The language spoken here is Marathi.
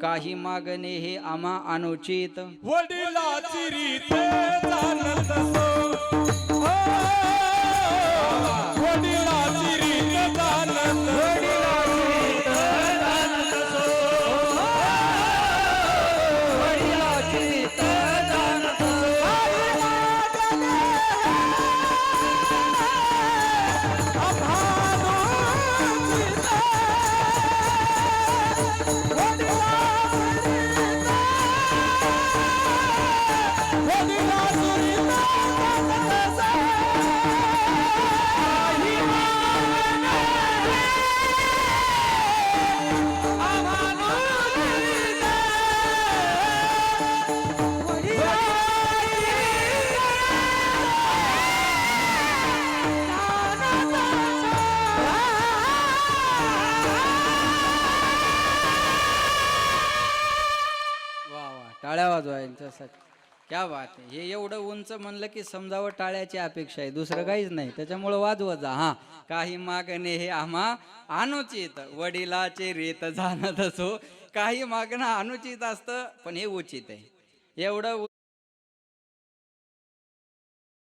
काही मागणे हे आम्हा अनुचित. वडिलाची रीत टाळ्या वाजवा क्या बात आहे. हे एवढं उंच म्हणलं की समजावं टाळ्याची अपेक्षा आहे. दुसरं काहीच नाही. त्याच्यामुळं वाजवत जा. हा. काही मागणे हे आम्हा अनुचित. वडिलाचे रीत जाणत असो. काही मागणं अनुचित असतं पण हे उचित आहे. एवढं